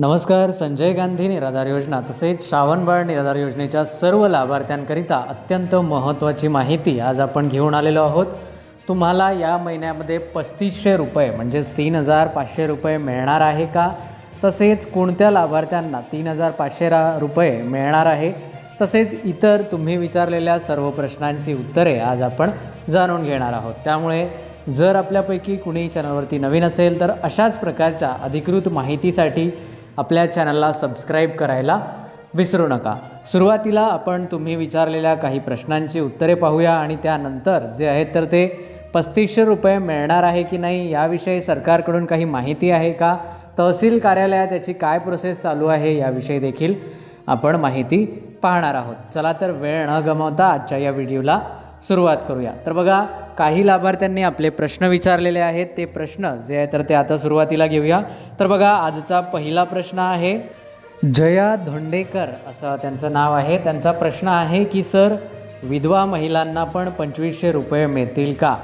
नमस्कार संजय गांधी निराधार योजना तसेच श्रावणबाळ निराधार योजनेच्या सर्व लाभार्थ्यांकरिता अत्यंत महत्त्वाची माहिती आज आपण घेऊन आलेलो आहोत. तुम्हाला या महिन्यामध्ये पस्तीसशे रुपये म्हणजेच तीन हजार पाचशे रुपये मिळणार आहे का? तसेच कोणत्या लाभार्थ्यांना तीन हजार पाचशे रा रुपये मिळणार आहे? तसेच इतर तुम्ही विचारलेल्या सर्व प्रश्नांची उत्तरे आज आपण जाणून घेणार आहोत. त्यामुळे जर आपल्यापैकी कुणी चॅनलवरती नवीन असेल तर अशाच प्रकारच्या अधिकृत माहितीसाठी आपल्या चॅनलला सबस्क्राईब करायला विसरू नका. सुरुवातीला आपण तुम्ही विचारलेल्या काही प्रश्नांची उत्तरे पाहूया आणि त्यानंतर जे आहेत तर ते पस्तीसशे रुपये मिळणार आहे की नाही याविषयी सरकारकडून काही माहिती आहे का? तहसील कार्यालयात याची काय प्रोसेस चालू आहे याविषयी देखील आपण माहिती पाहणार आहोत. चला तर वेळ न गमावता आजच्या या व्हिडिओला सुरुवात करूया. तर बघा काही लाभार्थ्यांनी आपले प्रश्न विचारलेले आहेत. ते प्रश्न जे आहे तर ते आता सुरुवातीला घेऊया. तर बघा आजचा पहिला प्रश्न आहे जया धोंडेकर असं त्यांचं नाव आहे. त्यांचा प्रश्न आहे की सर विधवा महिलांना पण पंचवीसशे रुपये मिळतील का?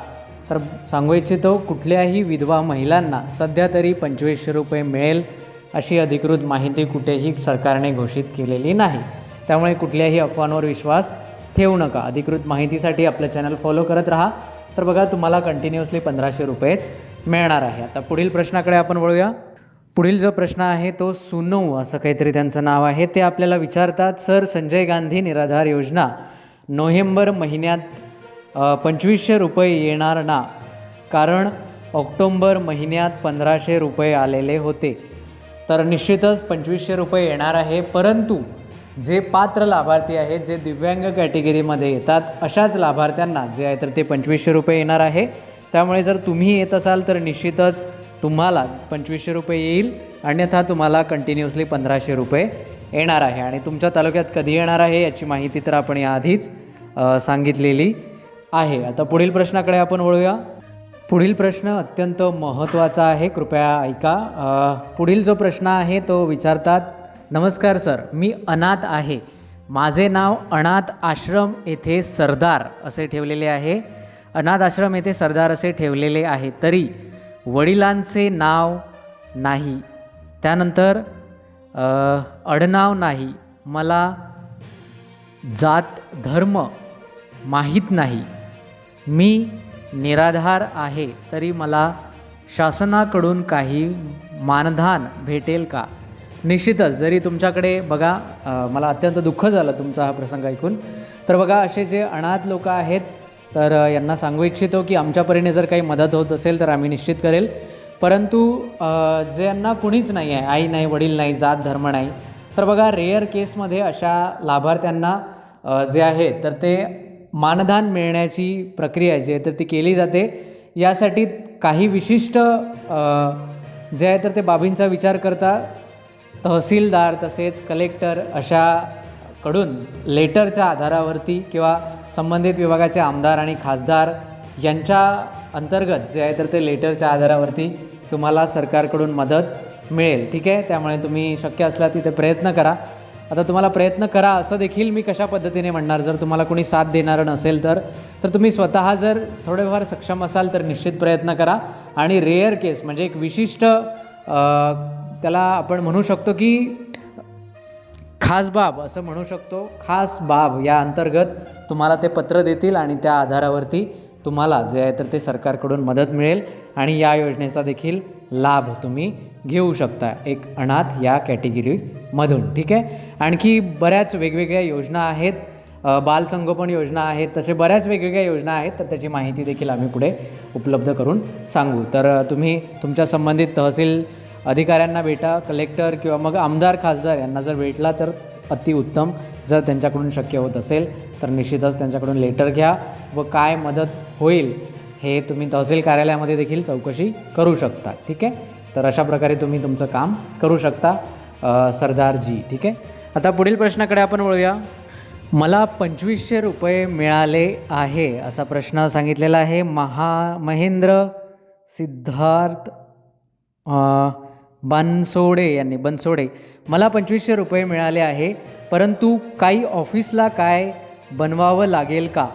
तर सांगू इच्छितो कुठल्याही विधवा महिलांना सध्या तरी पंचवीसशे रुपये मिळेल अशी अधिकृत माहिती कुठेही सरकारने घोषित केलेली नाही. त्यामुळे कुठल्याही अफवांवर विश्वास ठेवू नका. अधिकृत माहितीसाठी आपलं चॅनल फॉलो करत राहा. तर बघा तुम्हाला कंटिन्युअसली पंधराशे रुपयेच मिळणार आहे. आता पुढील प्रश्नाकडे आपण वळूया. पुढील जो प्रश्न आहे तो सुनऊ असं काहीतरी त्यांचं नाव आहे. ते आपल्याला विचारतात सर संजय गांधी निराधार योजना नोव्हेंबर महिन्यात पंचवीसशे रुपये येणार ना? कारण ऑक्टोंबर महिन्यात पंधराशे रुपये आलेले होते. तर निश्चितच पंचवीसशे रुपये येणार आहे परंतु जे पात्र लाभार्थी आहेत जे दिव्यांग कॅटेगरीमध्ये येतात अशाच लाभार्थ्यांना जे आहे तर ते पंचवीसशे रुपये येणार आहे. त्यामुळे जर तुम्ही येत असाल तर निश्चितच तुम्हाला पंचवीसशे रुपये येईल अन्यथा तुम्हाला कंटिन्युअसली पंधराशे रुपये येणार आहे. आणि तुमच्या तालुक्यात कधी येणार आहे याची माहिती तर आपण याआधीच सांगितलेली आहे. आता पुढील प्रश्नाकडे आपण वळूया. पुढील प्रश्न अत्यंत महत्त्वाचा आहे कृपया ऐका. पुढील जो प्रश्न आहे तो विचारतात नमस्कार सर मी अनाथ आहे. माझे नाव अनाथ आश्रम येथे सरदार असे ठेवलेले आहे. अनाथ आश्रम येथे सरदार असे ठेवलेले आहे तरी वडिलांचे नाव नाही. त्यानंतर अडनाव आडनाव नाही. मला जात धर्म माहीत नाही. मी निराधार आहे तरी मला शासनाकडून काही मानधान भेटेल का? निश्चितच जरी तुमच्याकडे बघा मला अत्यंत दुःख झालं तुमचा हा प्रसंग ऐकून. तर बघा असे जे अनाथ लोक आहेत तर यांना सांगू इच्छितो की आमच्या परीने जर काही मदत होत असेल तर आम्ही निश्चित करेल. परंतु जे यांना कुणीच नाही आहे आई नाही वडील नाही जात धर्म नाही तर बघा रेअर केसमध्ये अशा लाभार्थ्यांना जे आहे तर ते मानधन मिळण्याची प्रक्रिया जी आहे तर ती केली जाते. यासाठी काही विशिष्ट जे आहे तर ते बाबींचा विचार करता तहसीलदार तसेच कलेक्टर अशाकडून लेटरच्या आधारावरती किंवा संबंधित विभागाचे आमदार आणि खासदार यांच्या अंतर्गत जे आहे तर ते लेटरच्या आधारावरती तुम्हाला सरकारकडून मदत मिळेल. ठीक आहे? त्यामुळे तुम्ही शक्य असला तिथे प्रयत्न करा. आता तुम्हाला प्रयत्न करा असं देखील मी कशा पद्धतीने म्हणणार? जर तुम्हाला कोणी साथ देणारं नसेल तर तर तुम्ही स्वतः जर थोडेफार सक्षम असाल तर निश्चित प्रयत्न करा. आणि रेअर केस म्हणजे एक विशिष्ट त्याला आपण म्हणू शकतो की खास बाब असं म्हणू शकतो. खास बाब या अंतर्गत तुम्हाला ते पत्र देतील आणि त्या आधारावरती तुम्हाला जे आहे तर ते सरकारकडून मदत मिळेल आणि या योजनेचा देखील लाभ तुम्ही घेऊ शकता एक अनाथ या कॅटेगरीमधून. ठीक आहे? आणखी बऱ्याच वेगवेगळ्या योजना आहेत. बालसंगोपन योजना आहेत. तसे बऱ्याच वेगवेगळ्या योजना आहेत. तर त्याची माहिती देखील आम्ही पुढे उपलब्ध करून सांगू. तर तुम्ही तुमच्या संबंधित तहसील अधिकाऱ्यांना भेटा कलेक्टर किंवा मग आमदार खासदार यांना जर भेटला तर अतिउत्तम जर त्यांच्याकडून शक्य होत असेल तर निश्चितच त्यांच्याकडून लेटर घ्या व काय मदत होईल हे तुम्ही तहसील कार्यालयामध्ये देखील चौकशी करू शकता ठीक आहे? तर अशा प्रकारे तुम्ही तुमचं काम करू शकता सरदारजी ठीक आहे? आता पुढील प्रश्नाकडे आपण वळूया. मला पंचवीसशे रुपये मिळाले आहे असा प्रश्न सांगितलेला आहे. महा महेंद्र सिद्धार्थ बनसोडे यांनी बनसोडे. मला पंचवीसशे रुपये मिळाले आहे परंतु काही ऑफिसला काय बनवावं लागेल का?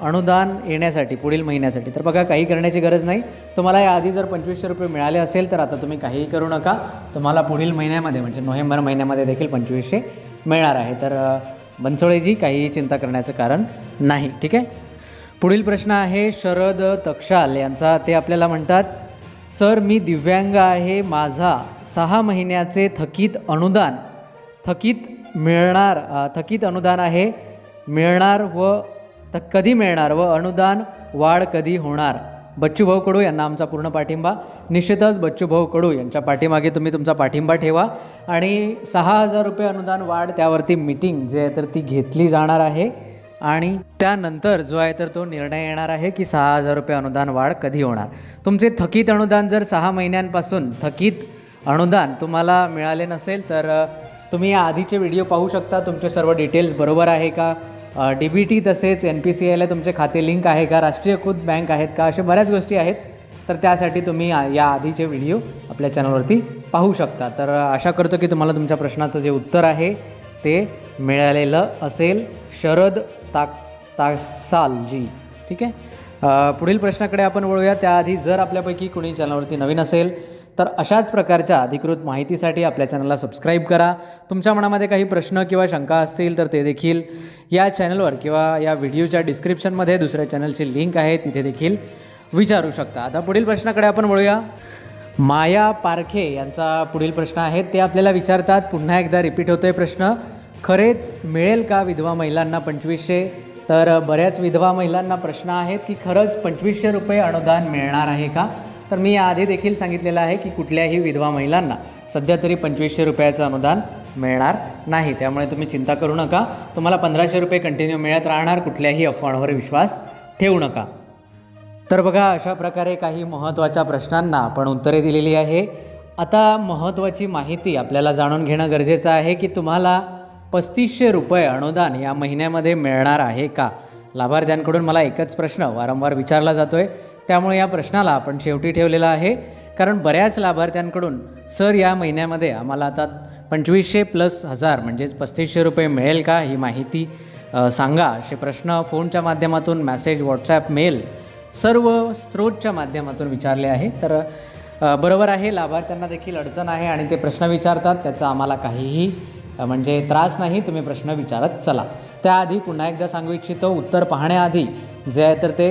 अनुदान येण्यासाठी पुढील महिन्यासाठी. तर बघा काही करण्याची गरज नाही. तुम्हाला याआधी जर पंचवीसशे रुपये मिळाले असेल तर आता तुम्ही काहीही करू नका. तुम्हाला पुढील महिन्यामध्ये म्हणजे नोव्हेंबर महिन्यामध्ये देखील पंचवीसशे मिळणार आहे. तर बनसोळेजी काहीही चिंता करण्याचं कारण नाही ठीक आहे? पुढील प्रश्न आहे शरद तक्षाल यांचा. ते आपल्याला म्हणतात सर मी दिव्यांग आहे. माझा सहा महिन्याचे थकीत अनुदान थकीत मिळणार थकीत अनुदान आहे. मिळणार व त कधी मिळणार व अनुदान वाढ कधी होणार? बच्चूभाऊ कडू यांना आमचा पूर्ण पाठिंबा. निश्चितच बच्चूभाऊ कडू यांच्या पाठीमागे तुम्ही तुमचा पाठिंबा ठेवा. आणि सहा हजार रुपये अनुदान वाढ त्यावरती मीटिंग जे आहे तर ती घेतली जाणार आहे. आणि त्यानंतर जो आहे तर तो निर्णय येणार आहे की सहा हजार रुपये अनुदान वाढ कधी होणार. तुमचे थकीत अनुदान जर सहा महिन्यांपासून थकीत अनुदान तुम्हाला मिळाले नसेल तर तुम्ही या आधीचे व्हिडिओ पाहू शकता. तुमचे सर्व डिटेल्स बरोबर आहे का? डी बी टी तसेच एन पी सी आयला तुमचे खाते लिंक आहे का? राष्ट्रीयकृत बँक आहेत का? अशा बऱ्याच गोष्टी आहेत. तर त्यासाठी तुम्ही या आधीचे व्हिडिओ आपल्या चॅनलवरती पाहू शकता. तर आशा करतो की तुम्हाला तुमच्या प्रश्नाचं जे उत्तर आहे ते मिळालेलं असेल शरद ताक तासालजी ठीक आहे? पुढील प्रश्नाकडे आपण वळूया. त्याआधी जर आपल्यापैकी कुणी चॅनलवरती नवीन असेल तर अशाच प्रकारच्या अधिकृत माहितीसाठी आपल्या चॅनलला सबस्क्राईब करा. तुमच्या मनामध्ये काही प्रश्न किंवा शंका असतील तर ते देखील या चॅनलवर किंवा या व्हिडिओच्या डिस्क्रिप्शनमध्ये दुसऱ्या चॅनलची लिंक आहे तिथे देखील विचारू शकता. आता पुढील प्रश्नाकडे आपण वळूया. माया पारखे यांचा पुढील प्रश्न आहे. ते आपल्याला विचारतात. पुन्हा एकदा रिपीट होतोय प्रश्न. खरेच मिळेल का विधवा महिलांना पंचवीसशे? तर बऱ्याच विधवा महिलांना प्रश्न आहेत की खरंच पंचवीसशे रुपये अनुदान मिळणार आहे का? तर मी याआधी देखील सांगितलेलं आहे की कुठल्याही विधवा महिलांना सध्या तरी पंचवीसशे रुपयाचं अनुदान मिळणार नाही. त्यामुळे तुम्ही चिंता करू नका. तुम्हाला पंधराशे रुपये कंटिन्यू मिळत राहणार कुठल्याही अफवांवर विश्वास ठेवू नका. तर बघा अशा प्रकारे काही महत्त्वाच्या प्रश्नांना आपण उत्तरे दिलेली आहे. आता महत्त्वाची माहिती आपल्याला जाणून घेणं गरजेचं आहे की तुम्हाला पस्तीसशे रुपये अनुदान या महिन्यामध्ये मिळणार आहे का? लाभार्थ्यांकडून मला एकच प्रश्न वारंवार विचारला जातो आहे त्यामुळे या प्रश्नाला आपण शेवटी ठेवलेला आहे. कारण बऱ्याच लाभार्थ्यांकडून सर या महिन्यामध्ये आम्हाला आता पंचवीसशे प्लस हजार म्हणजेच पस्तीसशे रुपये मिळेल का? ही माहिती सांगा असे प्रश्न फोनच्या माध्यमातून मॅसेज व्हॉट्सॲप मेल सर्व स्त्रोतच्या माध्यमातून विचारले आहे. तर बरोबर आहे लाभार्थ्यांना देखील अडचण आहे आणि ते प्रश्न विचारतात त्याचा आम्हाला काहीही म्हणजे त्रास नाही तुम्ही प्रश्न विचारत चला. त्याआधी पुन्हा एकदा सांगू इच्छितो उत्तर पाहण्याआधी जे आहे तर ते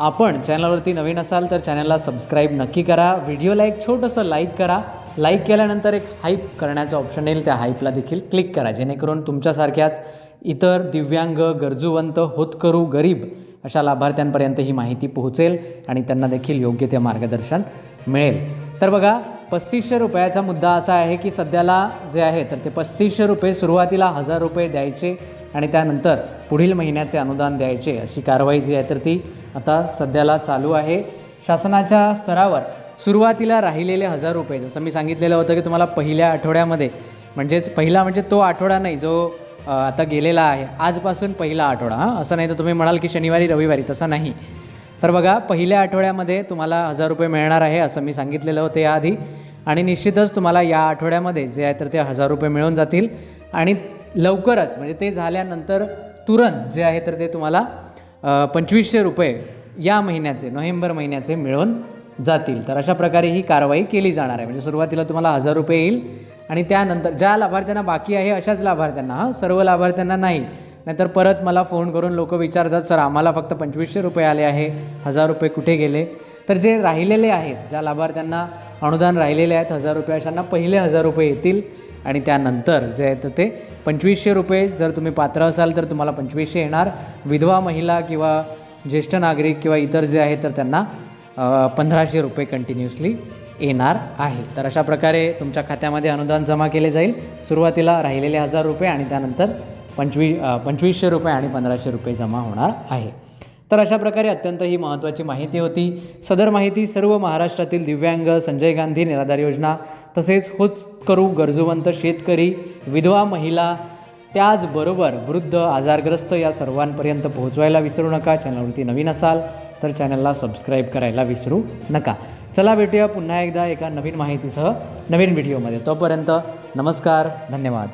आपण चॅनलवरती नवीन असाल तर चॅनलला सबस्क्राईब नक्की करा व्हिडिओला एक छोटंसं लाईक करा. लाईक केल्यानंतर एक हाईप करण्याचं ऑप्शन येईल त्या हाईपला देखील क्लिक करा जेणेकरून तुमच्यासारख्याच इतर दिव्यांग गरजूवंत होतकरू गरीब अशा लाभार्थ्यांपर्यंत ही माहिती पोहोचेल आणि त्यांना देखील योग्य ते मार्गदर्शन मिळेल. तर बघा पस्तीसशे रुपयाचा मुद्दा असा आहे की सध्याला जे आहे तर ते पस्तीसशे रुपये सुरुवातीला हजार रुपये द्यायचे आणि त्यानंतर पुढील महिन्याचे अनुदान द्यायचे अशी कारवाई जी आहे तर ती आता सध्याला चालू आहे. शासनाच्या स्तरावर सुरुवातीला राहिलेले हजार रुपये जसं मी सांगितलेलं होतं की तुम्हाला पहिल्या आठवड्यामध्ये म्हणजेच पहिला म्हणजे तो आठवडा नाही जो आता गेलेला आहे. आजपासून पहिला आठवडा हां. असं नाही तर तुम्ही म्हणाल की शनिवारी रविवारी तसं नाही. तर बघा पहिल्या आठवड्यामध्ये तुम्हाला हजार रुपये मिळणार आहे असं मी सांगितलेलं होतं याआधी. आणि निश्चितच तुम्हाला या आठवड्यामध्ये जे आहे तर ते हजार रुपये मिळून जातील. आणि लवकरच म्हणजे ते झाल्यानंतर तुरंत जे आहे तर ते तुम्हाला पंचवीसशे रुपये या महिन्याचे नोव्हेंबर महिन्याचे मिळून जातील. तर अशा प्रकारे ही कारवाई केली जाणार आहे. म्हणजे सुरुवातीला तुम्हाला हजार रुपये येईल. आणि त्यानंतर ज्या लाभार्थ्यांना बाकी आहे अशाच लाभार्थ्यांना हां सर्व लाभार्थ्यांना नाही. नाहीतर परत मला फोन करून लोक विचारतात सर आम्हाला फक्त पंचवीसशे रुपये आले आहे हजार रुपये कुठे गेले? तर जे राहिलेले आहेत ज्या लाभार्थ्यांना अनुदान राहिलेले आहेत हजार रुपये अशांना पहिले हजार रुपये येतील. आणि त्यानंतर जे आहे तर ते पंचवीसशे रुपये जर तुम्ही पात्र असाल तर तुम्हाला पंचवीसशे येणार. विधवा महिला किंवा ज्येष्ठ नागरिक किंवा इतर जे आहे तर त्यांना पंधराशे रुपये कंटिन्युअसली येणार आहे. तर अशा प्रकारे तुमच्या खात्यामध्ये अनुदान जमा केले जाईल. सुरुवातीला राहिलेले हजार रुपये आणि त्यानंतर पंचवी पंचवीसशे रुपये आणि पंधराशे रुपये जमा होणार आहे. तर अशा प्रकारे अत्यंत ही महत्त्वाची माहिती होती. सदर माहिती सर्व महाराष्ट्रातील दिव्यांग संजय गांधी निराधार योजना तसेच होच करू गरजूवंत शेतकरी विधवा महिला त्याचबरोबर वृद्ध आजारग्रस्त या सर्वांपर्यंत पोहोचवायला विसरू नका. चॅनलवरती नवीन असाल तर चॅनलला सबस्क्राईब करायला विसरू नका. चला भेटूया पुन्हा एकदा एका नवीन माहितीसह नवीन व्हिडिओमध्ये. तोपर्यंत नमस्कार धन्यवाद.